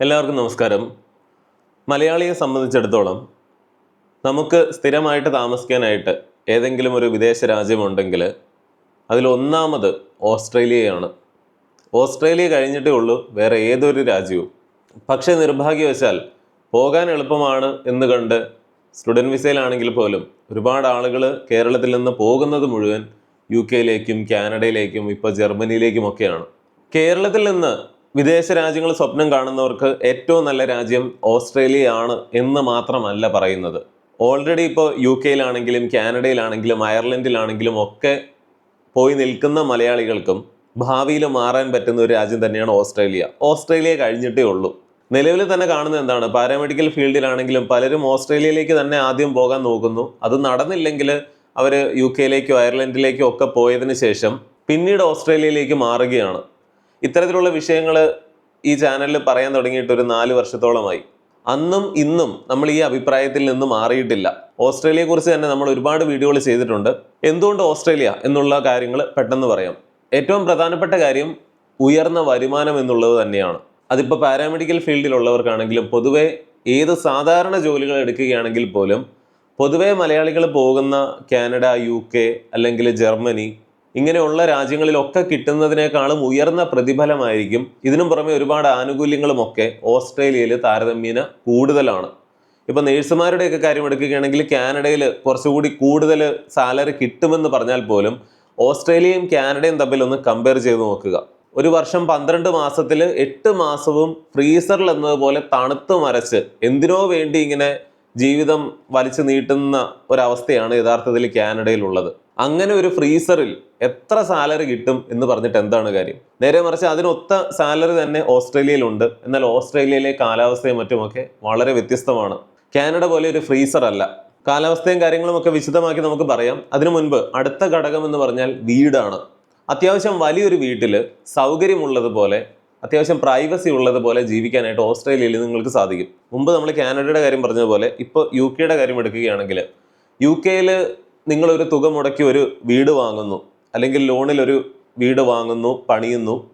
എല്ലാവർക്കും നമസ്കാരം. മലയാളിയെ സംബന്ധിച്ചിടത്തോളം നമുക്ക് സ്ഥിരമായിട്ട് താമസിക്കാനായിട്ട് ഏതെങ്കിലും ഒരു വിദേശ രാജ്യമുണ്ടെങ്കിൽ അതിലൊന്നാമത് ഓസ്ട്രേലിയയാണ്. ഓസ്ട്രേലിയ കഴിഞ്ഞിട്ടേ ഉള്ളൂ വേറെ ഏതൊരു രാജ്യവും. പക്ഷേ നിർഭാഗ്യവശാൽ പോകാൻ എളുപ്പമാണ് എന്ന് കണ്ട് സ്റ്റുഡന്റ് വിസയിലാണെങ്കിൽ പോലും ഒരുപാട് ആളുകൾ കേരളത്തിൽ നിന്ന് പോകുന്നത് മുഴുവൻ യു കെയിലേക്കും കാനഡയിലേക്കും ഇപ്പോൾ ജർമ്മനിയിലേക്കും ഒക്കെയാണ്. കേരളത്തിൽ നിന്ന് വിദേശ രാജ്യങ്ങൾ സ്വപ്നം കാണുന്നവർക്ക് ഏറ്റവും നല്ല രാജ്യം ഓസ്ട്രേലിയയാണ് എന്ന് മാത്രമല്ല പറയുന്നത്. ഓൾറെഡി ഇപ്പോൾ യു കെയിലാണെങ്കിലും കാനഡയിലാണെങ്കിലും അയർലൻഡിലാണെങ്കിലും ഒക്കെ പോയി നിൽക്കുന്ന മലയാളികൾക്കും ഭാവിയിൽ മാറാൻ പറ്റുന്ന ഒരു രാജ്യം തന്നെയാണ് ഓസ്ട്രേലിയ. ഓസ്ട്രേലിയ കഴിഞ്ഞിട്ടേ ഉള്ളൂ. നിലവിൽ തന്നെ കാണുന്നത് എന്താണ്? പാരാമെഡിക്കൽ ഫീൽഡിലാണെങ്കിലും പലരും ഓസ്ട്രേലിയയിലേക്ക് തന്നെ ആദ്യം പോകാൻ നോക്കുന്നു. അത് നടന്നില്ലെങ്കിൽ അവർ യു കെയിലേക്കോ അയർലൻഡിലേക്കോ ഒക്കെ പോയതിന് ശേഷം പിന്നീട് ഓസ്ട്രേലിയയിലേക്ക് മാറുകയാണ്. ഇത്തരത്തിലുള്ള വിഷയങ്ങൾ ഈ ചാനലിൽ പറയാൻ തുടങ്ങിയിട്ട് ഒരു നാല് വർഷത്തോളമായി. അന്നും ഇന്നും നമ്മൾ ഈ അഭിപ്രായത്തിൽ നിന്ന് മാറിയിട്ടില്ല. ഓസ്ട്രേലിയയെ കുറിച്ച് തന്നെ നമ്മൾ ഒരുപാട് വീഡിയോകൾ ചെയ്തിട്ടുണ്ട്. എന്തുകൊണ്ട് ഓസ്ട്രേലിയ എന്നുള്ള കാര്യങ്ങൾ പെട്ടെന്ന് പറയാം. ഏറ്റവും പ്രധാനപ്പെട്ട കാര്യം ഉയർന്ന വരുമാനം എന്നുള്ളത് തന്നെയാണ്. അതിപ്പോൾ പാരാമെഡിക്കൽ ഫീൽഡിലുള്ളവർക്കാണെങ്കിലും പൊതുവെ ഏത് സാധാരണ ജോലികൾ എടുക്കുകയാണെങ്കിൽ പോലും പൊതുവെ മലയാളികൾ പോകുന്ന കാനഡ യു കെ അല്ലെങ്കിൽ ജർമ്മനി ഇങ്ങനെയുള്ള രാജ്യങ്ങളിലൊക്കെ കിട്ടുന്നതിനേക്കാളും ഉയർന്ന പ്രതിഫലമായിരിക്കും. ഇതിനും പുറമെ ഒരുപാട് ആനുകൂല്യങ്ങളുമൊക്കെ ഓസ്ട്രേലിയയിൽ താരതമ്യേന കൂടുതലാണ്. ഇപ്പൊ നേഴ്സുമാരുടെയൊക്കെ കാര്യം എടുക്കുകയാണെങ്കിൽ കാനഡയിൽ കുറച്ചുകൂടി കൂടുതൽ സാലറി കിട്ടുമെന്ന് പറഞ്ഞാൽ പോലും ഓസ്ട്രേലിയയും കാനഡയും തമ്മിൽ ഒന്ന് കമ്പയർ ചെയ്ത് നോക്കുക. ഒരു വർഷം പന്ത്രണ്ട് മാസത്തിൽ എട്ട് മാസവും ഫ്രീസറിൽ എന്നതുപോലെ തണുത്ത് മരച്ച് എന്തിനോ വേണ്ടി ഇങ്ങനെ ജീവിതം വലിച്ചു നീട്ടുന്ന ഒരവസ്ഥയാണ് യഥാർത്ഥത്തിൽ കാനഡയിലുള്ളത്. അങ്ങനെ ഒരു ഫ്രീസറിൽ എത്ര സാലറി കിട്ടും എന്ന് പറഞ്ഞിട്ട് എന്താണ് കാര്യം? നേരെ മറിച്ച് അതിനൊത്ത സാലറി തന്നെ ഓസ്ട്രേലിയയിലുണ്ട്. എന്നാൽ ഓസ്ട്രേലിയയിലെ കാലാവസ്ഥയും മറ്റുമൊക്കെ വളരെ വ്യത്യസ്തമാണ്. കാനഡ പോലെ ഒരു ഫ്രീസർ അല്ല കാലാവസ്ഥയും കാര്യങ്ങളും ഒക്കെ വിശദമാക്കി നമുക്ക് പറയാം. അതിനു മുൻപ് അടുത്ത ഘടകം എന്ന് പറഞ്ഞാൽ വീടാണ്. അത്യാവശ്യം വലിയൊരു വീട്ടിൽ സൗകര്യമുള്ളതുപോലെ അത്യാവശ്യം പ്രൈവസി ഉള്ളതുപോലെ ജീവിക്കാനായിട്ട് ഓസ്ട്രേലിയയിൽ നിങ്ങൾക്ക് സാധിക്കും. മുമ്പ് നമ്മൾ കാനഡയുടെ കാര്യം പറഞ്ഞതുപോലെ ഇപ്പോൾ യു കെയുടെ കാര്യം എടുക്കുകയാണെങ്കിൽ യു കെയിൽ നിങ്ങളൊരു തുക മുടക്കി ഒരു വീട് വാങ്ങുന്നു അല്ലെങ്കിൽ ലോണിൽ ഒരു വീട് വാങ്ങുന്നു പണിയുന്നു.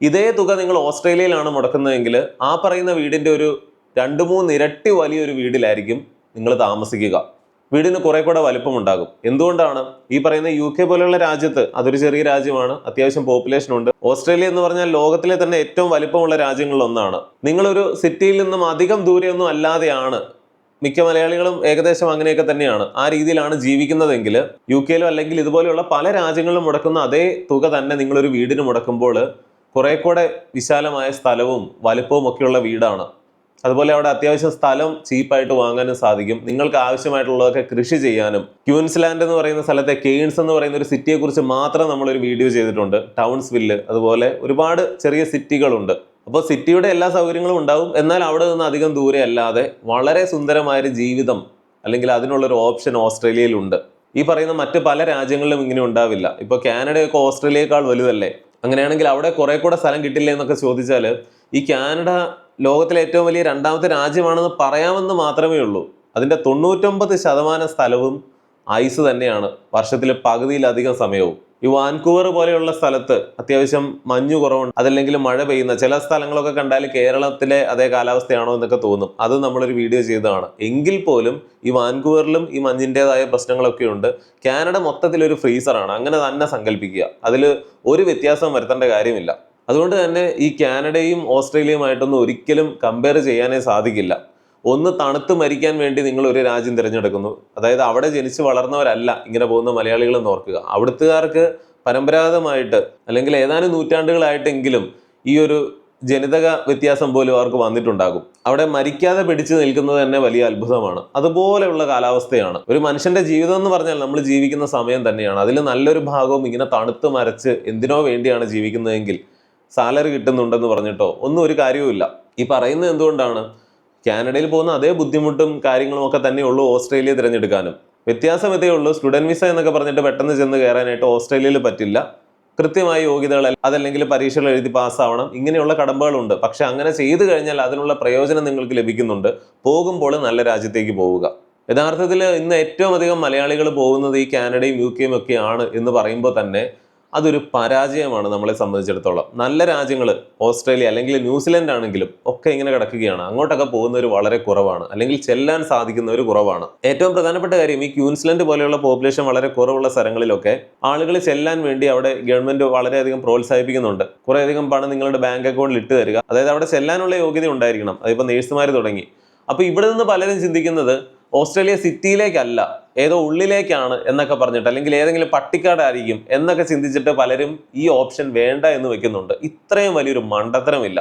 ഇതേ തുക നിങ്ങൾ ഓസ്ട്രേലിയയിലാണ് മുടക്കുന്നതെങ്കിൽ ആ പറയുന്ന വീടിന്റെ ഒരു രണ്ട് മൂന്ന് ഇരട്ടി വലിയൊരു വീടിലായിരിക്കും നിങ്ങൾ താമസിക്കുക. വീടിന് കുറെ കൂടെ വലിപ്പമുണ്ടാകും. എന്തുകൊണ്ടാണ്? ഈ പറയുന്ന യു കെ പോലെയുള്ള രാജ്യത്ത് അതൊരു ചെറിയ രാജ്യമാണ് അത്യാവശ്യം പോപ്പുലേഷൻ ഉണ്ട്. ഓസ്ട്രേലിയ എന്ന് പറഞ്ഞാൽ ലോകത്തിലെ തന്നെ ഏറ്റവും വലിപ്പമുള്ള രാജ്യങ്ങളിൽ ഒന്നാണ്. നിങ്ങളൊരു സിറ്റിയിൽ നിന്നും അധികം ദൂരെയൊന്നും അല്ലാതെയാണ് മിക്ക മലയാളികളും ഏകദേശം അങ്ങനെയൊക്കെ തന്നെയാണ്. ആ രീതിയിലാണ് ജീവിക്കുന്നതെങ്കിൽ യു കെയിലോ അല്ലെങ്കിൽ ഇതുപോലെയുള്ള പല രാജ്യങ്ങളിലും മുടക്കുന്ന അതേ തുക തന്നെ നിങ്ങളൊരു വീടിന് മുടക്കുമ്പോൾ കുറെ കൂടെ വിശാലമായ സ്ഥലവും വലുപ്പവും ഒക്കെയുള്ള വീടാണ്. അതുപോലെ അവിടെ അത്യാവശ്യം സ്ഥലം ചീപ്പായിട്ട് വാങ്ങാനും സാധിക്കും. നിങ്ങൾക്ക് ആവശ്യമായിട്ടുള്ളതൊക്കെ കൃഷി ചെയ്യാനും ക്യൂൻസ്ലാൻഡ് എന്ന് പറയുന്ന സ്ഥലത്തെ കെയ്ൻസ് എന്ന് പറയുന്ന ഒരു സിറ്റിയെക്കുറിച്ച് മാത്രം നമ്മളൊരു വീഡിയോ ചെയ്തിട്ടുണ്ട്. ടൗൺസ് വില്ല് അതുപോലെ ഒരുപാട് ചെറിയ സിറ്റികളുണ്ട് അപ്പോൾ സിറ്റിയുടെ എല്ലാ സൗകര്യങ്ങളും ഉണ്ടാവും. എന്നാൽ അവിടെ നിന്ന് അധികം ദൂരെ അല്ലാതെ വളരെ സുന്ദരമായൊരു ജീവിതം അല്ലെങ്കിൽ അതിനുള്ളൊരു ഓപ്ഷൻ ഓസ്ട്രേലിയയിലുണ്ട് ഈ പറയുന്ന മറ്റ് പല രാജ്യങ്ങളിലും ഇങ്ങനെ ഉണ്ടാവില്ല. ഇപ്പോൾ കാനഡയൊക്കെ ഓസ്ട്രേലിയയേക്കാൾ വലുതല്ലേ? അങ്ങനെയാണെങ്കിൽ അവിടെ കുറേ കൂടെ സ്ഥലം കിട്ടില്ലേ എന്നൊക്കെ ചോദിച്ചാൽ ഈ കാനഡ ലോകത്തിലെ ഏറ്റവും വലിയ രണ്ടാമത്തെ രാജ്യമാണെന്ന് പറയാമെന്ന് മാത്രമേ ഉള്ളൂ. അതിന്റെ തൊണ്ണൂറ്റൊമ്പത് ശതമാനം സ്ഥലവും ഐസ് തന്നെയാണ്. വർഷത്തിൽ പകുതിയിലധികം സമയവും. ഈ വാൻകൂവർ പോലെയുള്ള സ്ഥലത്ത് അത്യാവശ്യം മഞ്ഞു കുറവുണ്ട്. അതല്ലെങ്കിൽ മഴ പെയ്യുന്ന ചില സ്ഥലങ്ങളൊക്കെ കണ്ടാൽ കേരളത്തിലെ അതേ കാലാവസ്ഥയാണോ എന്നൊക്കെ തോന്നും. അത് നമ്മളൊരു വീഡിയോ ചെയ്തതാണ്. എങ്കിൽ പോലും ഈ വാൻകൂവറിലും ഈ മഞ്ഞിന്റെതായ പ്രശ്നങ്ങളൊക്കെ ഉണ്ട്. കാനഡ മൊത്തത്തിൽ ഒരു ഫ്രീസറാണ്. അങ്ങനെ തന്നെ സങ്കല്പിക്കുക. അതിൽ ഒരു വ്യത്യാസം വരുത്തേണ്ട കാര്യമില്ല. അതുകൊണ്ട് തന്നെ ഈ കാനഡയും ഓസ്ട്രേലിയയുമായിട്ടൊന്നും ഒരിക്കലും കമ്പയർ ചെയ്യാനേ സാധിക്കില്ല. ഒന്ന് തണുത്ത് മരിക്കാൻ വേണ്ടി നിങ്ങൾ ഒരു രാജ്യം തിരഞ്ഞെടുക്കുന്നു. അതായത് അവിടെ ജനിച്ച് വളർന്നവരല്ല ഇങ്ങനെ പോകുന്ന മലയാളികൾ എന്ന് ഓർക്കുക. അവിടുത്തുകാർക്ക് പരമ്പരാഗതമായിട്ട് അല്ലെങ്കിൽ ഏതാനും നൂറ്റാണ്ടുകളായിട്ടെങ്കിലും ഈ ഒരു ജനിതക വ്യത്യാസം പോലും അവർക്ക് വന്നിട്ടുണ്ടാകും. അവിടെ മരിക്കാതെ പിടിച്ചു നിൽക്കുന്നത് തന്നെ വലിയ അത്ഭുതമാണ്. അതുപോലെയുള്ള കാലാവസ്ഥയാണ്. ഒരു മനുഷ്യന്റെ ജീവിതം എന്ന് പറഞ്ഞാൽ നമ്മൾ ജീവിക്കുന്ന സമയം തന്നെയാണ്. അതിൽ നല്ലൊരു ഭാഗവും ഇങ്ങനെ തണുത്ത് മരച്ച് എന്തിനോ വേണ്ടിയാണ് ജീവിക്കുന്നതെങ്കിൽ സാലറി കിട്ടുന്നുണ്ടെന്ന് പറഞ്ഞിട്ടോ ഒന്നും ഒരു കാര്യവുമില്ല. ഈ പറയുന്നത് എന്തുകൊണ്ടാണ്? കാനഡയിൽ പോകുന്ന അതേ ബുദ്ധിമുട്ടും കാര്യങ്ങളും ഒക്കെ തന്നെ ഉള്ളൂ ഓസ്ട്രേലിയ തിരഞ്ഞെടുക്കാനും. വ്യത്യാസം ഇതേ ഉള്ളൂ സ്റ്റുഡന്റ് വിസ എന്നൊക്കെ പറഞ്ഞിട്ട് പെട്ടെന്ന് ചെന്ന് കയറാനായിട്ട് ഓസ്ട്രേലിയയിൽ പറ്റില്ല. കൃത്യമായ യോഗ്യതകൾ അതല്ലെങ്കിൽ പരീക്ഷകൾ എഴുതി പാസ്സാവണം ഇങ്ങനെയുള്ള കടമ്പകളുണ്ട്. പക്ഷെ അങ്ങനെ ചെയ്തു കഴിഞ്ഞാൽ അതിനുള്ള പ്രയോജനം നിങ്ങൾക്ക് ലഭിക്കുന്നുണ്ട്. പോകുമ്പോൾ നല്ല രാജ്യത്തേക്ക് പോവുക. യഥാർത്ഥത്തിൽ ഇന്ന് ഏറ്റവും അധികം മലയാളികൾ പോകുന്നത് ഈ കാനഡയും യു കെയും ഒക്കെയാണ് എന്ന് പറയുമ്പോൾ തന്നെ അതൊരു പരാജയമാണ് നമ്മളെ സംബന്ധിച്ചിടത്തോളം. നല്ല രാജ്യങ്ങൾ ഓസ്ട്രേലിയ അല്ലെങ്കിൽ ന്യൂസിലൻഡ് ആണെങ്കിലും ഒക്കെ ഇങ്ങനെ കിടക്കുകയാണ്. അങ്ങോട്ടൊക്കെ പോകുന്നവർ വളരെ കുറവാണ്. അല്ലെങ്കിൽ ചെല്ലാൻ സാധിക്കുന്നവർ കുറവാണ്. ഏറ്റവും പ്രധാനപ്പെട്ട കാര്യം ഈ ക്യൂൻസ്ലൻഡ് പോലെയുള്ള പോപ്പുലേഷൻ വളരെ കുറവുള്ള സ്ഥലങ്ങളിലൊക്കെ ആളുകൾ ചെല്ലാൻ വേണ്ടി അവിടെ ഗവൺമെന്റ് വളരെയധികം പ്രോത്സാഹിപ്പിക്കുന്നുണ്ട്. കുറേയധികം പണം നിങ്ങളുടെ ബാങ്ക് അക്കൗണ്ടിൽ ഇട്ട് തരിക. അതായത് അവിടെ ചെല്ലാനുള്ള യോഗ്യത ഉണ്ടായിരിക്കണം. അതിപ്പോൾ നേഴ്സുമാർ തുടങ്ങി. അപ്പോൾ ഇവിടെ നിന്ന് പലരും ചിന്തിക്കുന്നത് ഓസ്ട്രേലിയ സിറ്റിയിലേക്കല്ല ഏതോ ഉള്ളിലേക്കാണ് എന്നൊക്കെ പറഞ്ഞിട്ട് അല്ലെങ്കിൽ ഏതെങ്കിലും പട്ടിക്കാടായിരിക്കും എന്നൊക്കെ ചിന്തിച്ചിട്ട് പലരും ഈ ഓപ്ഷൻ വേണ്ട എന്ന് വെക്കുന്നുണ്ട്. ഇത്രയും വലിയൊരു മണ്ടത്തരമില്ല.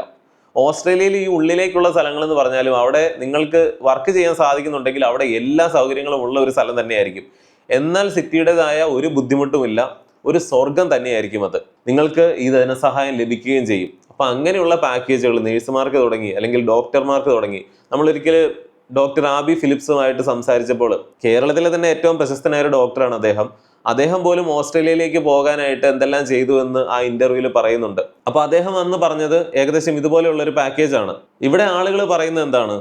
ഓസ്ട്രേലിയയിൽ ഈ ഉള്ളിലേക്കുള്ള സ്ഥലങ്ങൾ എന്ന് പറഞ്ഞാലും അവിടെ നിങ്ങൾക്ക് വർക്ക് ചെയ്യാൻ സാധിക്കുന്നുണ്ടെങ്കിൽ അവിടെ എല്ലാ സൗകര്യങ്ങളും ഉള്ള ഒരു സ്ഥലം തന്നെയായിരിക്കും. എന്നാൽ സിറ്റിയുടേതായ ഒരു ബുദ്ധിമുട്ടുമില്ല ഒരു സ്വർഗം തന്നെയായിരിക്കും അത്. നിങ്ങൾക്ക് ഈ ധനസഹായം ലഭിക്കുകയും ചെയ്യും. അപ്പൊ അങ്ങനെയുള്ള പാക്കേജുകൾ നേഴ്സുമാർക്ക് തുടങ്ങി അല്ലെങ്കിൽ ഡോക്ടർമാർക്ക് തുടങ്ങി നമ്മൾ ഒരിക്കൽ ഡോക്ടർ ആബി ഫിലിപ്സുമായിട്ട് സംസാരിച്ചപ്പോൾ കേരളത്തിലെ തന്നെ ഏറ്റവും പ്രശസ്തനായ ഒരു ഡോക്ടറാണ് അദ്ദേഹം. അദ്ദേഹം പോലും ഓസ്ട്രേലിയയിലേക്ക് പോകാനായിട്ട് എന്തെല്ലാം ചെയ്തു എന്ന് ആ ഇന്റർവ്യൂവിൽ പറയുന്നുണ്ട്. അപ്പൊ അദ്ദേഹം അന്ന് പറഞ്ഞത് ഏകദേശം ഇതുപോലെയുള്ള ഒരു പാക്കേജാണ്. ഇവിടെ ആളുകൾ പറയുന്നത് എന്താണ്?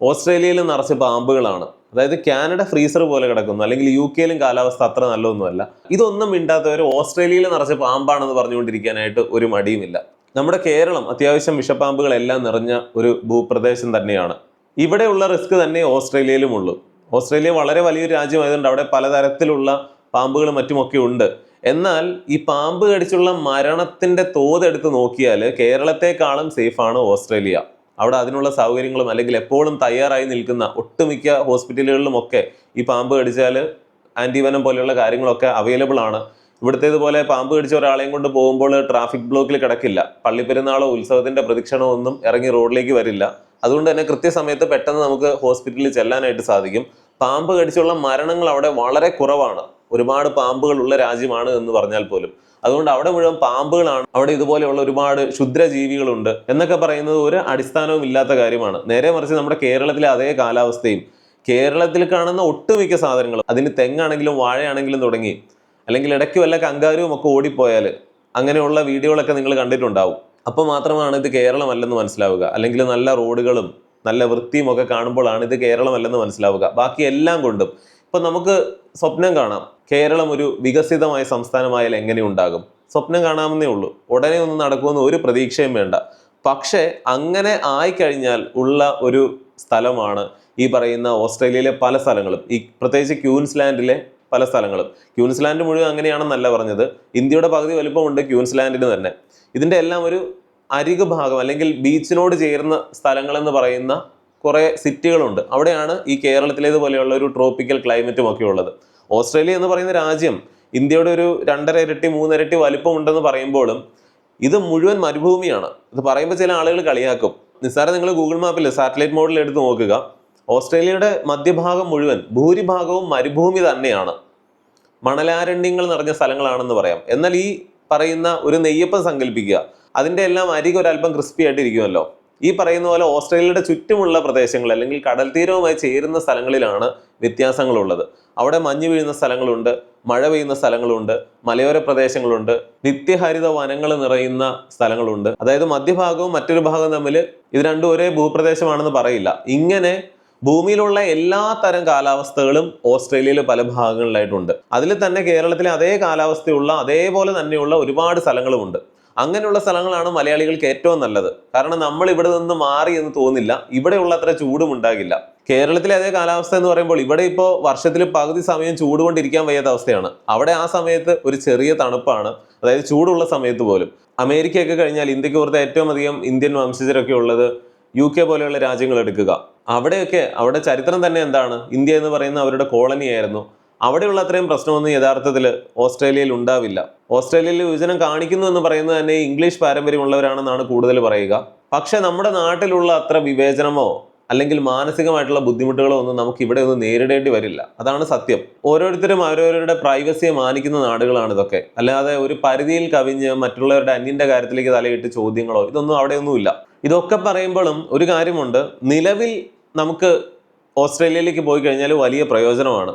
ഓസ്ട്രേലിയയിൽ നിറച്ച് പാമ്പുകളാണ്. അതായത് കാനഡ ഫ്രീസർ പോലെ കിടക്കുന്നു. അല്ലെങ്കിൽ യു കെയിലും കാലാവസ്ഥ അത്ര നല്ലതൊന്നുമല്ല. ഇതൊന്നും മിണ്ടാത്തവർ ഓസ്ട്രേലിയയിൽ നിറച്ച് പാമ്പാണെന്ന് പറഞ്ഞുകൊണ്ടിരിക്കാനായിട്ട് ഒരു മടിയുമില്ല. നമ്മുടെ കേരളം അത്യാവശ്യം വിഷപ്പാമ്പുകളെല്ലാം നിറഞ്ഞ ഒരു ഭൂപ്രദേശം തന്നെയാണ്. ഇവിടെയുള്ള റിസ്ക് തന്നെ ഓസ്ട്രേലിയയിലും ഉള്ളൂ. ഓസ്ട്രേലിയ വളരെ വലിയൊരു രാജ്യമായതുകൊണ്ട് അവിടെ പലതരത്തിലുള്ള പാമ്പുകളും മറ്റുമൊക്കെ ഉണ്ട്. എന്നാൽ ഈ പാമ്പ് കടിച്ചുള്ള മരണത്തിന്റെ തോത് എടുത്ത് നോക്കിയാൽ കേരളത്തെക്കാളും സേഫാണ് ഓസ്ട്രേലിയ. അവിടെ അതിനുള്ള സൗകര്യങ്ങളും അല്ലെങ്കിൽ എപ്പോഴും തയ്യാറായി നിൽക്കുന്ന ഒട്ടുമിക്ക ഹോസ്പിറ്റലുകളിലുമൊക്കെ ഈ പാമ്പ് കടിച്ചാൽ ആന്റിവനം പോലെയുള്ള കാര്യങ്ങളൊക്കെ അവൈലബിൾ ആണ്. ഇവിടുത്തേതുപോലെ പാമ്പ് കടിച്ച ഒരാളെയും കൊണ്ട് പോകുമ്പോൾ ട്രാഫിക് ബ്ലോക്കിൽ കിടക്കില്ല. പള്ളിപ്പെരുന്നാളോ ഉത്സവത്തിന്റെ പ്രദക്ഷിണമോ ഒന്നും ഇറങ്ങി റോഡിലേക്ക് വരില്ല. അതുകൊണ്ട് തന്നെ കൃത്യസമയത്ത് പെട്ടെന്ന് നമുക്ക് ഹോസ്പിറ്റലിൽ ചെല്ലാനായിട്ട് സാധിക്കും. പാമ്പ് കടിച്ചുള്ള മരണങ്ങൾ അവിടെ വളരെ കുറവാണ്. ഒരുപാട് പാമ്പുകൾ ഉള്ള രാജ്യമാണ് എന്ന് പറഞ്ഞാൽ പോലും. അതുകൊണ്ട് അവിടെ മുഴുവൻ പാമ്പുകളാണ്. അവിടെ ഇതുപോലെയുള്ള ഒരുപാട് ക്ഷുദ്രജീവികളുണ്ട് എന്നൊക്കെ പറയുന്നത് ഒരു അടിസ്ഥാനവും ഇല്ലാത്ത കാര്യമാണ്. നേരെ മറിച്ച് നമ്മുടെ കേരളത്തിലെ അതേ കാലാവസ്ഥയും കേരളത്തിൽ കാണുന്ന ഒട്ടുമിക്ക സാധനങ്ങളും അതിന് തെങ്ങാണെങ്കിലും വാഴയാണെങ്കിലും തുടങ്ങി അല്ലെങ്കിൽ ഇടയ്ക്ക് വല്ല കങ്കാരുവും ഒക്കെ ഓടിപ്പോയാൽ അങ്ങനെയുള്ള വീഡിയോകളൊക്കെ നിങ്ങൾ കണ്ടിട്ടുണ്ടാവും. അപ്പോൾ മാത്രമാണ് ഇത് കേരളമല്ലെന്ന് മനസ്സിലാവുക. അല്ലെങ്കിൽ നല്ല റോഡുകളും നല്ല വൃത്തിയും ഒക്കെ കാണുമ്പോഴാണ് ഇത് കേരളമല്ലെന്ന് മനസ്സിലാവുക. ബാക്കി എല്ലാം കൊണ്ടും. ഇപ്പൊ നമുക്ക് സ്വപ്നം കാണാം. കേരളം ഒരു വികസിതമായ സംസ്ഥാനമായാൽ എങ്ങനെ ഉണ്ടാകും? സ്വപ്നം കാണാമെന്നേ ഉള്ളൂ. ഉടനെ ഒന്നും നടക്കുമെന്ന് ഒരു പ്രതീക്ഷയും വേണ്ട. പക്ഷേ അങ്ങനെ ആയിക്കഴിഞ്ഞാൽ ഉള്ള ഒരു സ്ഥലമാണ് ഈ പറയുന്ന ഓസ്ട്രേലിയയിലെ പല സ്ഥലങ്ങളും. ഈ പ്രത്യേകിച്ച് ക്യൂൻസ്ലാൻഡിലെ പല സ്ഥലങ്ങളും. ക്യൂൻസ്ലാൻഡ് മുഴുവൻ അങ്ങനെയാണെന്നല്ല പറഞ്ഞത്. ഇന്ത്യയുടെ പകുതി വലുപ്പമുണ്ട് ക്യൂൻസ്ലാൻഡിന് തന്നെ. ഇതിന്റെ എല്ലാം ഒരു അരികു ഭാഗം അല്ലെങ്കിൽ ബീച്ചിനോട് ചേരുന്ന സ്ഥലങ്ങളെന്ന് പറയുന്ന കുറേ സിറ്റികളുണ്ട്. അവിടെയാണ് ഈ കേരളത്തിലേതുപോലെയുള്ള ഒരു ട്രോപ്പിക്കൽ ക്ലൈമറ്റും ഒക്കെ ഉള്ളത്. ഓസ്ട്രേലിയ എന്ന് പറയുന്ന രാജ്യം ഇന്ത്യയുടെ ഒരു രണ്ടര ഇരട്ടി മൂന്നിരട്ടി വലിപ്പമുണ്ടെന്ന് പറയുമ്പോഴും ഇത് മുഴുവൻ മരുഭൂമിയാണ്. ഇത് പറയുമ്പോൾ ചില ആളുകൾ കളിയാക്കും. നിസ്സാരം നിങ്ങൾ ഗൂഗിൾ മാപ്പിൽ സാറ്റലൈറ്റ് മോഡൽ എടുത്ത് നോക്കുക. ഓസ്ട്രേലിയയുടെ മധ്യഭാഗം മുഴുവൻ ഭൂരിഭാഗവും മരുഭൂമി തന്നെയാണ്. മണലാരണ്യങ്ങൾ നിറഞ്ഞ സ്ഥലങ്ങളാണെന്ന് പറയാം. എന്നാൽ ഈ പറയുന്ന ഒരു നെയ്യപ്പം സങ്കല്പിക്കുക അതിന്റെ എല്ലാം അരികെ ഒരല്പം ക്രിസ്പി ആയിട്ടിരിക്കുമല്ലോ ഈ പറയുന്ന പോലെ ഓസ്ട്രേലിയയുടെ ചുറ്റുമുള്ള പ്രദേശങ്ങൾ അല്ലെങ്കിൽ കടൽ തീരവുമായി ചേരുന്ന സ്ഥലങ്ങളിലാണ് വ്യത്യാസങ്ങളുള്ളത്. അവിടെ മഞ്ഞ് വീഴുന്ന സ്ഥലങ്ങളുണ്ട് മഴ പെയ്യുന്ന സ്ഥലങ്ങളുണ്ട് മലയോര പ്രദേശങ്ങളുണ്ട് നിത്യഹരിത വനങ്ങൾ നിറയുന്ന സ്ഥലങ്ങളുണ്ട്. അതായത് മധ്യഭാഗവും മറ്റൊരു ഭാഗവും തമ്മിൽ ഇത് രണ്ടും ഒരേ ഭൂപ്രദേശമാണെന്ന് പറയില്ല. ഇങ്ങനെ ഭൂമിയിലുള്ള എല്ലാ തരം കാലാവസ്ഥകളും ഓസ്ട്രേലിയയിലെ പല ഭാഗങ്ങളിലായിട്ടുണ്ട്. അതിൽ തന്നെ കേരളത്തിലെ അതേ കാലാവസ്ഥയുള്ള അതേപോലെ തന്നെയുള്ള ഒരുപാട് സ്ഥലങ്ങളുമുണ്ട്. അങ്ങനെയുള്ള സ്ഥലങ്ങളാണ് മലയാളികൾക്ക് ഏറ്റവും നല്ലത്. കാരണം നമ്മൾ ഇവിടെ നിന്ന് മാറി എന്ന് തോന്നില്ല. ഇവിടെയുള്ള അത്ര ചൂടും ഉണ്ടാകില്ല. കേരളത്തിലെ അതേ കാലാവസ്ഥ എന്ന് പറയുമ്പോൾ ഇവിടെ ഇപ്പോൾ വർഷത്തിൽ പകുതി സമയം ചൂട് കൊണ്ടിരിക്കാൻ വയ്യാത്ത അവസ്ഥയാണ്. അവിടെ ആ സമയത്ത് ഒരു ചെറിയ തണുപ്പാണ്. അതായത് ചൂടുള്ള സമയത്ത് പോലും. അമേരിക്കയൊക്കെ കഴിഞ്ഞാൽ ഇന്ത്യയ്ക്ക് പുറത്ത് ഏറ്റവും അധികം ഇന്ത്യൻ വംശജരൊക്കെ ഉള്ളത് യു കെ പോലെയുള്ള രാജ്യങ്ങൾ എടുക്കുക. അവിടെയൊക്കെ അവിടെ ചരിത്രം തന്നെ എന്താണ്? ഇന്ത്യ എന്ന് പറയുന്ന അവരുടെ കോളനിയായിരുന്നു അവിടെയുള്ള അത്രയും പ്രശ്നമൊന്നും യഥാർത്ഥത്തിൽ ഓസ്ട്രേലിയയിൽ ഉണ്ടാവില്ല. ഓസ്ട്രേലിയയിൽ വിഭജനം കാണിക്കുന്നു എന്ന് പറയുന്നത് തന്നെ ഇംഗ്ലീഷ് പാരമ്പര്യമുള്ളവരാണെന്നാണ് കൂടുതൽ പറയുക. പക്ഷെ നമ്മുടെ നാട്ടിലുള്ള അത്ര വിവേചനമോ അല്ലെങ്കിൽ മാനസികമായിട്ടുള്ള ബുദ്ധിമുട്ടുകളോ ഒന്നും നമുക്ക് ഇവിടെ ഒന്നും നേരിടേണ്ടി വരില്ല. അതാണ് സത്യം. ഓരോരുത്തരും അവരവരുടെ പ്രൈവസിയെ മാനിക്കുന്ന നാടുകളാണ് ഇതൊക്കെ. അല്ലാതെ ഒരു പരിധിയിൽ കവിഞ്ഞ് മറ്റുള്ളവരുടെ അന്യന്റെ കാര്യത്തിലേക്ക് തലയിട്ട് ചോദ്യങ്ങളോ ഇതൊന്നും അവിടെയൊന്നുമില്ല. ഇതൊക്കെ പറയുമ്പോഴും ഒരു കാര്യമുണ്ട്. നിലവിൽ നമുക്ക് ഓസ്ട്രേലിയയിലേക്ക് പോയി കഴിഞ്ഞാൽ വലിയ പ്രയോജനമാണ്.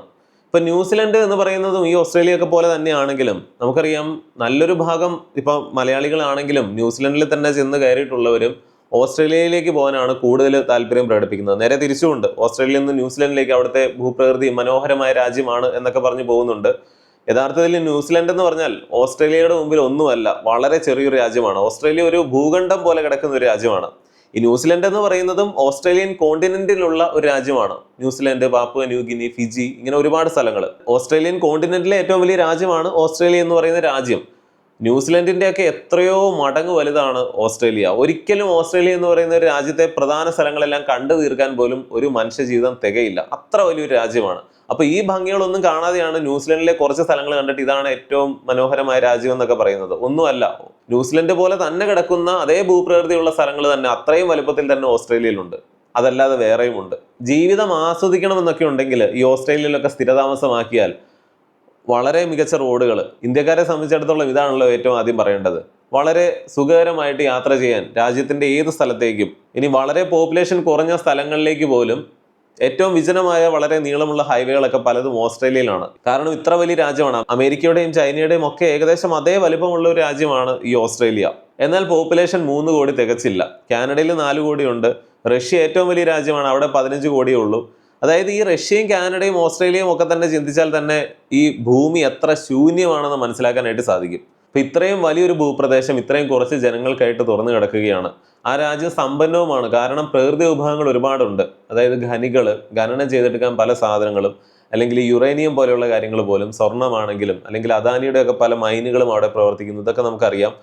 ഇപ്പം ന്യൂസിലൻഡ് എന്ന് പറയുന്നതും ഈ ഓസ്ട്രേലിയ ഒക്കെ പോലെ തന്നെയാണെങ്കിലും നമുക്കറിയാം നല്ലൊരു ഭാഗം ഇപ്പം മലയാളികളാണെങ്കിലും ന്യൂസിലൻഡിൽ തന്നെ ചെന്ന് കയറിയിട്ടുള്ളവരും ഓസ്ട്രേലിയയിലേക്ക് പോകാനാണ് കൂടുതൽ താല്പര്യം പ്രകടിപ്പിക്കുന്നത്. നേരെ തിരിച്ചുകൊണ്ട് ഓസ്ട്രേലിയയിൽ നിന്ന് ന്യൂസിലൻഡിലേക്ക് അവിടുത്തെ ഭൂപ്രകൃതി മനോഹരമായ രാജ്യമാണ് എന്നൊക്കെ പറഞ്ഞ് പോകുന്നുണ്ട്. യഥാർത്ഥത്തിൽ ന്യൂസിലൻഡ് എന്ന് പറഞ്ഞാൽ ഓസ്ട്രേലിയയുടെ മുമ്പിൽ ഒന്നുമല്ല വളരെ ചെറിയൊരു രാജ്യമാണ്. ഓസ്ട്രേലിയ ഒരു ഭൂഖണ്ഡം പോലെ കിടക്കുന്ന ഒരു രാജ്യമാണ്. ഈ ന്യൂസിലൻഡ് എന്ന് പറയുന്നതും ഓസ്ട്രേലിയൻ കോണ്ടിനെന്റിലുള്ള ഒരു രാജ്യമാണ്. ന്യൂസിലൻഡ് പാപ്പുവ ന്യൂഗിനി ഫിജി ഇങ്ങനെ ഒരുപാട് സ്ഥലങ്ങൾ ഓസ്ട്രേലിയൻ കോണ്ടിനെന്റിലെ ഏറ്റവും വലിയ രാജ്യമാണ് ഓസ്ട്രേലിയ എന്ന് പറയുന്ന രാജ്യം. ന്യൂസിലൻഡിന്റെ ഒക്കെ എത്രയോ മടങ്ങ് വലുതാണ് ഓസ്ട്രേലിയ. ഒരിക്കലും ഓസ്ട്രേലിയ എന്ന് പറയുന്ന ഒരു രാജ്യത്തെ പ്രധാന സ്ഥലങ്ങളെല്ലാം കണ്ടു തീർക്കാൻ പോലും ഒരു മനുഷ്യ ജീവിതം തികയില്ല. അത്ര വലിയൊരു രാജ്യമാണ്. അപ്പൊ ഈ ഭംഗികളൊന്നും കാണാതെയാണ് ന്യൂസിലൻഡിലെ കുറച്ച് സ്ഥലങ്ങൾ കണ്ടിട്ട് ഇതാണ് ഏറ്റവും മനോഹരമായ രാജ്യം എന്നൊക്കെ പറയുന്നത്. ഒന്നുമല്ല ന്യൂസിലൻഡ് പോലെ തന്നെ കിടക്കുന്ന അതേ ഭൂപ്രകൃതിയുള്ള സ്ഥലങ്ങൾ തന്നെ അത്രയും വലുപ്പത്തിൽ തന്നെ ഓസ്ട്രേലിയയിലുണ്ട്. അതല്ലാതെ വേറെയും ഉണ്ട് ജീവിതം ആസ്വദിക്കണമെന്നൊക്കെ ഉണ്ടെങ്കിൽ ഈ ഓസ്ട്രേലിയയിലൊക്കെ സ്ഥിരതാമസമാക്കിയാൽ വളരെ മികച്ച റോഡുകൾ ഇന്ത്യക്കാരെ സംബന്ധിച്ചിടത്തോളം ഇതാണല്ലോ ഏറ്റവും ആദ്യം പറയേണ്ടത്. വളരെ സുഖകരമായിട്ട് യാത്ര ചെയ്യാൻ രാജ്യത്തിന്റെ ഏത് സ്ഥലത്തേക്കും ഇനി വളരെ പോപ്പുലേഷൻ കുറഞ്ഞ സ്ഥലങ്ങളിലേക്ക് പോലും ഏറ്റവും വിജനമായ വളരെ നീളമുള്ള ഹൈവേകളൊക്കെ പലതും ഓസ്ട്രേലിയയിലാണ്. കാരണം ഇത്ര വലിയ രാജ്യമാണ്. അമേരിക്കയുടെയും ചൈനയുടെയും ഒക്കെ ഏകദേശം അതേ വലിപ്പമുള്ള ഒരു രാജ്യമാണ് ഈ ഓസ്ട്രേലിയ. എന്നാൽ പോപ്പുലേഷൻ മൂന്ന് കോടി തികച്ചില്ല. കാനഡയിൽ നാല് കോടിയുണ്ട് റഷ്യ ഏറ്റവും വലിയ രാജ്യമാണ്. അവിടെ പതിനഞ്ച് കോടിയേ ഉള്ളൂ. അതായത് ഈ റഷ്യയും കാനഡയും ഓസ്ട്രേലിയയും ഒക്കെ തന്നെ ചിന്തിച്ചാൽ തന്നെ ഈ ഭൂമി എത്ര ശൂന്യമാണെന്ന് മനസ്സിലാക്കാനായിട്ട് സാധിക്കും. അപ്പൊ ഇത്രയും വലിയൊരു ഭൂപ്രദേശം ഇത്രയും കുറച്ച് ജനങ്ങൾക്കായിട്ട് തുറന്നു കിടക്കുകയാണ്. ആ രാജ്യം സമ്പന്നവുമാണ്. കാരണം പ്രകൃതി വിഭവങ്ങൾ ഒരുപാടുണ്ട്. അതായത് ഖനികൾ ഖനനം ചെയ്തെടുക്കാൻ പല സാധനങ്ങളും അല്ലെങ്കിൽ യുറേനിയം പോലെയുള്ള കാര്യങ്ങൾ പോലും സ്വർണമാണെങ്കിലും അല്ലെങ്കിൽ അദാനിയുടെ ഒക്കെ പല മൈനുകളും അവിടെ പ്രവർത്തിക്കുന്നു. ഇതൊക്കെ നമുക്കറിയാം.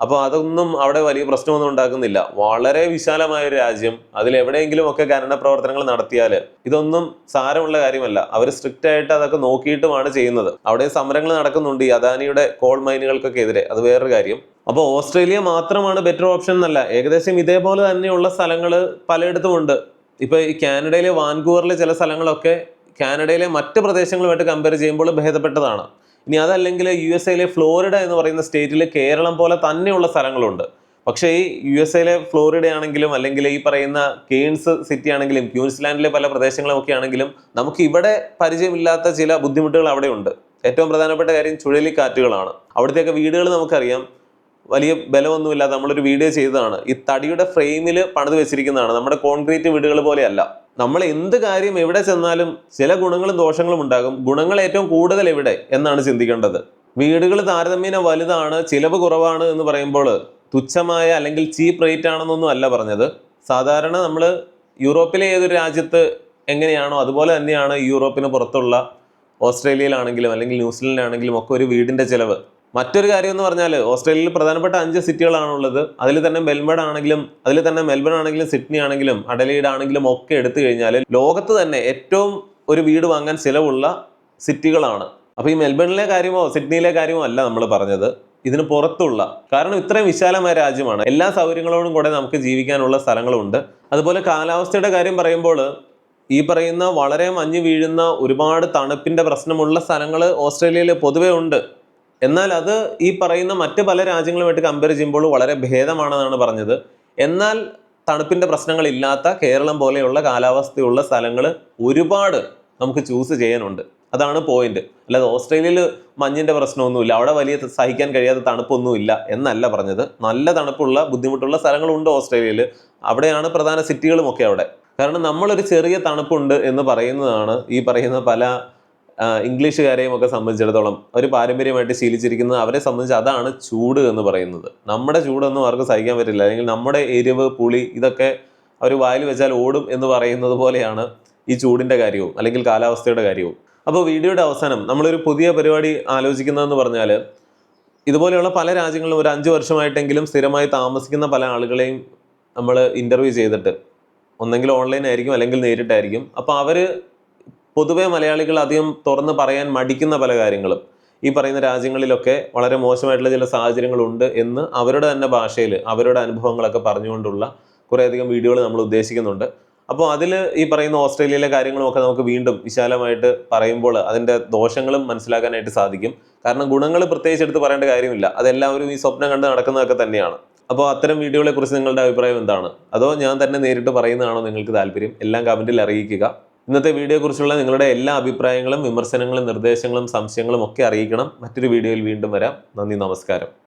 അപ്പോൾ അതൊന്നും അവിടെ വലിയ പ്രശ്നമൊന്നും ഉണ്ടാക്കുന്നില്ല. വളരെ വിശാലമായ ഒരു രാജ്യം. അതിൽ എവിടെയെങ്കിലും ഒക്കെ ഖനന പ്രവർത്തനങ്ങൾ നടത്തിയാൽ ഇതൊന്നും സാരമുള്ള കാര്യമല്ല. അവർ സ്ട്രിക്റ്റ് ആയിട്ട് അതൊക്കെ നോക്കിയിട്ടുമാണ് ചെയ്യുന്നത്. അവിടെ സമരങ്ങൾ നടക്കുന്നുണ്ട് ഈ അദാനിയുടെ കോൾ മൈനുകൾക്കൊക്കെ എതിരെ. അത് വേറൊരു കാര്യം. അപ്പോൾ ഓസ്ട്രേലിയ മാത്രമാണ് ബെറ്റർ ഓപ്ഷൻ എന്നല്ല. ഏകദേശം ഇതേപോലെ തന്നെയുള്ള സ്ഥലങ്ങൾ പലയിടത്തും ഉണ്ട്. ഇപ്പൊ ഈ കാനഡയിലെ വാൻകൂവറിലെ ചില സ്ഥലങ്ങളൊക്കെ കാനഡയിലെ മറ്റ് പ്രദേശങ്ങളുമായിട്ട് കമ്പയർ ചെയ്യുമ്പോൾ ഭേദപ്പെട്ടതാണ്. ഇനി അതല്ലെങ്കിൽ യു എസ് എയിലെ ഫ്ലോറിഡ എന്ന് പറയുന്ന സ്റ്റേറ്റിൽ കേരളം പോലെ തന്നെയുള്ള സ്ഥലങ്ങളുണ്ട്. പക്ഷേ ഈ യു എസ് എയിലെ ഫ്ലോറിഡ ആണെങ്കിലും അല്ലെങ്കിൽ ഈ പറയുന്ന കെയ്ൻസ് സിറ്റി ആണെങ്കിലും ക്യൂൻസ്ലാൻഡിലെ പല പ്രദേശങ്ങളും ഒക്കെ ആണെങ്കിലും നമുക്ക് ഇവിടെ പരിചയമില്ലാത്ത ചില ബുദ്ധിമുട്ടുകൾ അവിടെ ഉണ്ട് ഏറ്റവും പ്രധാനപ്പെട്ട കാര്യം ചുഴലിക്കാറ്റുകളാണ്. അവിടുത്തെയൊക്കെ വീടുകൾ നമുക്കറിയാം. വലിയ ബലമൊന്നുമില്ലാതെ നമ്മളൊരു വീഡിയോ ചെയ്തതാണ്. ഈ തടിയുടെ ഫ്രെയിമിൽ പണിത് വെച്ചിരിക്കുന്നതാണ്. നമ്മുടെ കോൺക്രീറ്റ് വീടുകൾ പോലെയല്ല. നമ്മൾ എന്ത് കാര്യം എവിടെ ചെന്നാലും ചില ഗുണങ്ങളും ദോഷങ്ങളും ഉണ്ടാകും. ഗുണങ്ങൾ ഏറ്റവും കൂടുതൽ എവിടെ എന്നാണ് ചിന്തിക്കേണ്ടത്. വീടുകൾ താരതമ്യേന വലുതാണ് ചിലവ് കുറവാണ് എന്ന് പറയുമ്പോൾ തുച്ഛമായ അല്ലെങ്കിൽ ചീപ്പ് റേറ്റ് ആണെന്നൊന്നും അല്ല പറഞ്ഞത്. സാധാരണ നമ്മൾ യൂറോപ്പിലെ ഏതൊരു രാജ്യത്ത് എങ്ങനെയാണോ അതുപോലെ തന്നെയാണ് യൂറോപ്പിന് പുറത്തുള്ള ഓസ്ട്രേലിയയിലാണെങ്കിലും അല്ലെങ്കിൽ ന്യൂസിലൻഡിലാണെങ്കിലും ഒക്കെ ഒരു വീടിന്റെ ചിലവ്. മറ്റൊരു കാര്യം എന്ന് പറഞ്ഞാൽ ഓസ്ട്രേലിയയിൽ പ്രധാനപ്പെട്ട അഞ്ച് സിറ്റികളാണുള്ളത്. അതിൽ തന്നെ മെൽബൺ ആണെങ്കിലും അതിൽ തന്നെ മെൽബൺ ആണെങ്കിലും സിഡ്നി ആണെങ്കിലും അഡലീഡ് ആണെങ്കിലും ഒക്കെ എടുത്തു കഴിഞ്ഞാൽ ലോകത്ത് തന്നെ ഏറ്റവും ഒരു വീട് വാങ്ങാൻ ചിലവുള്ള സിറ്റികളാണ്. അപ്പോൾ ഈ മെൽബണിലെ കാര്യമോ സിഡ്നിയിലെ കാര്യമോ അല്ല നമ്മൾ പറഞ്ഞത്. ഇതിന് പുറത്തുള്ള കാരണം ഇത്രയും വിശാലമായ രാജ്യമാണ്. എല്ലാ സൗകര്യങ്ങളോടും കൂടെ നമുക്ക് ജീവിക്കാനുള്ള സ്ഥലങ്ങളുണ്ട്. അതുപോലെ കാലാവസ്ഥയുടെ കാര്യം പറയുമ്പോൾ ഈ പറയുന്ന വളരെ മഞ്ഞ് വീഴുന്ന ഒരുപാട് തണുപ്പിന്റെ പ്രശ്നമുള്ള സ്ഥലങ്ങൾ ഓസ്ട്രേലിയയിൽ പൊതുവേ ഉണ്ട്. എന്നാൽ അത് ഈ പറയുന്ന മറ്റ് പല രാജ്യങ്ങളുമായിട്ട് കമ്പയർ ചെയ്യുമ്പോൾ വളരെ ഭേദമാണെന്നാണ് പറഞ്ഞത്. എന്നാൽ തണുപ്പിന്റെ പ്രശ്നങ്ങളില്ലാത്ത കേരളം പോലെയുള്ള കാലാവസ്ഥയുള്ള സ്ഥലങ്ങൾ ഒരുപാട് നമുക്ക് ചൂസ് ചെയ്യാനുണ്ട്. അതാണ് പോയിന്റ് അല്ലാതെ ഓസ്ട്രേലിയയിൽ മഞ്ഞിന്റെ പ്രശ്നമൊന്നുമില്ല. അവിടെ വലിയ സഹിക്കാൻ കഴിയാത്ത തണുപ്പൊന്നുമില്ല എന്നല്ല പറഞ്ഞത്. നല്ല തണുപ്പുള്ള ബുദ്ധിമുട്ടുള്ള സ്ഥലങ്ങളുണ്ട് ഓസ്ട്രേലിയയിൽ. അവിടെയാണ് പ്രധാന സിറ്റികളുമൊക്കെ അവിടെ. കാരണം നമ്മളൊരു ചെറിയ തണുപ്പുണ്ട് എന്ന് പറയുന്നതാണ് ഈ പറയുന്ന പല ഇംഗ്ലീഷുകാരെയും ഒക്കെ സംബന്ധിച്ചിടത്തോളം അവർ പാരമ്പര്യമായിട്ട് ശീലിച്ചിരിക്കുന്നത് അവരെ സംബന്ധിച്ച് അതാണ് ചൂട് എന്ന് പറയുന്നത്. നമ്മുടെ ചൂടൊന്നും അവർക്ക് സഹിക്കാൻ പറ്റില്ല. അല്ലെങ്കിൽ നമ്മുടെ എരിവ് പുളി ഇതൊക്കെ അവർ വായിൽ വെച്ചാൽ ഓടും എന്ന് പറയുന്നത് പോലെയാണ് ഈ ചൂടിന്റെ കാര്യവും അല്ലെങ്കിൽ കാലാവസ്ഥയുടെ കാര്യവും. അപ്പോൾ വീഡിയോയുടെ അവസാനം നമ്മളൊരു പുതിയ പരിപാടി ആലോചിക്കുന്നതെന്ന് പറഞ്ഞാൽ ഇതുപോലെയുള്ള പല രാജ്യങ്ങളിലും ഒരു അഞ്ച് വർഷമായിട്ടെങ്കിലും സ്ഥിരമായി താമസിക്കുന്ന പല ആളുകളെയും നമ്മൾ ഇന്റർവ്യൂ ചെയ്തിട്ട് ഒന്നെങ്കിൽ ഓൺലൈൻ ആയിരിക്കും അല്ലെങ്കിൽ നേരിട്ടായിരിക്കും. അപ്പോൾ അവർ പൊതുവെ മലയാളികൾ അധികം തുറന്ന് പറയാൻ മടിക്കുന്ന പല കാര്യങ്ങളും. ഈ പറയുന്ന രാജ്യങ്ങളിലൊക്കെ വളരെ മോശമായിട്ടുള്ള ചില സാഹചര്യങ്ങളുണ്ട് എന്ന് അവരുടെ തന്നെ ഭാഷയിൽ അവരുടെ അനുഭവങ്ങളൊക്കെ പറഞ്ഞുകൊണ്ടുള്ള കുറേയധികം വീഡിയോകൾ നമ്മൾ ഉദ്ദേശിക്കുന്നുണ്ട്. അപ്പോൾ അതിൽ ഈ പറയുന്ന ഓസ്ട്രേലിയയിലെ കാര്യങ്ങളൊക്കെ നമുക്ക് വീണ്ടും വിശാലമായിട്ട് പറയുമ്പോൾ അതിന്റെ ദോഷങ്ങളും മനസ്സിലാക്കാനായിട്ട് സാധിക്കും. കാരണം ഗുണങ്ങൾ പ്രത്യേകിച്ച് എടുത്ത് പറയേണ്ട കാര്യമില്ല. അതെല്ലാവരും ഈ സ്വപ്നം കണ്ട് നടക്കുന്നതൊക്കെ തന്നെയാണ്. അപ്പോൾ അത്തരം വീഡിയോകളെക്കുറിച്ച് നിങ്ങളുടെ അഭിപ്രായം എന്താണ്? അതോ ഞാൻ തന്നെ നേരിട്ട് പറയുന്നതാണോ നിങ്ങൾക്ക് താല്പര്യം? എല്ലാം കമന്റിൽ അറിയിക്കുക. ഇന്നത്തെ വീഡിയോയെക്കുറിച്ചുള്ള നിങ്ങളുടെ എല്ലാ അഭിപ്രായങ്ങളും വിമർശനങ്ങളും നിർദ്ദേശങ്ങളും സംശയങ്ങളും ഒക്കെ അറിയിക്കണം. മറ്റൊരു വീഡിയോയിൽ വീണ്ടും വരാം. നന്ദി നമസ്കാരം.